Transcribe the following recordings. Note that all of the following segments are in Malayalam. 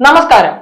നമസ്കാരം.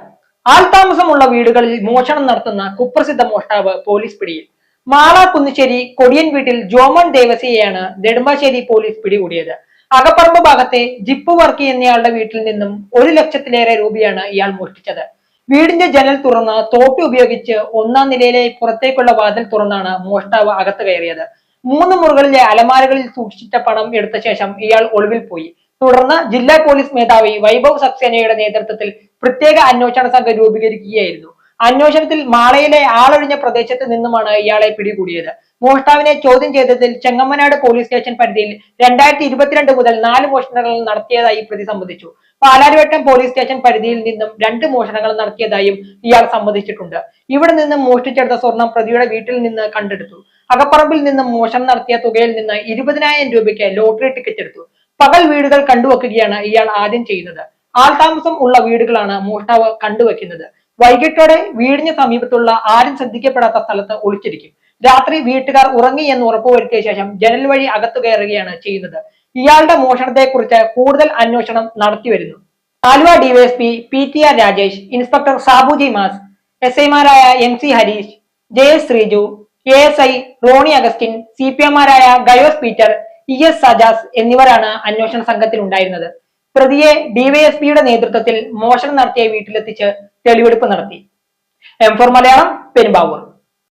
ആൾതാമസമുള്ള വീടുകളിൽ മോഷണം നടത്തുന്ന കുപ്രസിദ്ധ മോഷ്ടാവ് പോലീസ് പിടിയിൽ. മാള കുന്നിശ്ശേരി കൊടിയൻ വീട്ടിൽ ജോമോൻ ദേവസിയെയാണ് നെടുമ്പാശ്ശേരി പോലീസ് പിടികൂടിയത്. അകപ്പറമ്പ് ഭാഗത്തെ ജിപ്പ് വർക്കി എന്നയാളുടെ വീട്ടിൽ നിന്നും ഒരു ലക്ഷത്തിലേറെ രൂപയാണ് ഇയാൾ മോഷ്ടിച്ചത്. വീടിന്റെ ജനൽ തുറന്ന് തോട്ടി ഉപയോഗിച്ച് ഒന്നാം നിലയിലെ പുറത്തേക്കുള്ള വാതിൽ തുറന്നാണ് മോഷ്ടാവ് അകത്ത് കയറിയത്. മൂന്ന് മുറികളിലെ അലമാരകളിൽ സൂക്ഷിച്ച പണം എടുത്ത ശേഷം ഇയാൾ ഒളിവിൽ പോയി. തുടർന്ന് ജില്ലാ പോലീസ് മേധാവി വൈഭവ് സക്സേനയുടെ നേതൃത്വത്തിൽ പ്രത്യേക അന്വേഷണ സംഘം രൂപീകരിക്കുകയായിരുന്നു. അന്വേഷണത്തിൽ മാളയിലെ ആളൊഴിഞ്ഞ പ്രദേശത്ത് നിന്നുമാണ് ഇയാളെ പിടികൂടിയത്. മോഷ്ടാവിനെ ചോദ്യം ചെയ്തതിൽ ചെങ്ങമ്മനാട് പോലീസ് സ്റ്റേഷൻ പരിധിയിൽ രണ്ടായിരത്തി ഇരുപത്തിരണ്ട് മുതൽ നാല് മോഷണങ്ങൾ നടത്തിയതായി പ്രതി സമ്മതിച്ചു. പാലാരിവട്ടം പോലീസ് സ്റ്റേഷൻ പരിധിയിൽ നിന്നും രണ്ട് മോഷണങ്ങൾ നടത്തിയതായും ഇയാൾ സമ്മതിച്ചിട്ടുണ്ട്. ഇവിടെ നിന്നും മോഷ്ടിച്ചെടുത്ത സ്വർണം പ്രതിയുടെ വീട്ടിൽ നിന്ന് കണ്ടെടുത്തു. അകപ്പറമ്പിൽ നിന്നും മോഷണം നടത്തിയ തുകയിൽ നിന്ന് ഇരുപതിനായിരം രൂപയ്ക്ക് ലോട്ടറി ടിക്കറ്റ് എടുത്തു. പകൽ വീടുകൾ കണ്ടുവെക്കുകയാണ് ഇയാൾ ആദ്യം ചെയ്യുന്നത്. ആൾതാമസം ഉള്ള വീടുകളാണ് മോഷ്ടാവ് കണ്ടുവയ്ക്കുന്നത് വൈകിട്ടോടെ വീടിന് സമീപത്തുള്ള ആരും ശ്രദ്ധിക്കപ്പെടാത്ത സ്ഥലത്ത് ഒളിച്ചിരിക്കും. രാത്രി വീട്ടുകാർ ഉറങ്ങി എന്ന് ഉറപ്പുവരുത്തിയ ശേഷം ജനൽ വഴി അകത്തു കയറുകയാണ് ചെയ്യുന്നത്. ഇയാളുടെ മോഷണത്തെക്കുറിച്ച് കൂടുതൽ അന്വേഷണം നടത്തിവരുന്നു. Aluva DYSP P T R Rajesh inspector Sabuji Mas S ഐമാരായ M C Harish J S Sreeju A S I Roni Augustine C P M എമാരായ Gayos Peter E S Sajas എന്നിവരാണ് അന്വേഷണ സംഘത്തിൽ ഉണ്ടായിരുന്നത് പ്രതിയെ ഡിവൈഎസ്പിയുടെ നേതൃത്വത്തിൽ മോഷണം നടത്തിയ വീട്ടിലെത്തിച്ച് തെളിവെടുപ്പ് നടത്തി. M four Malayalam Perumbavoor.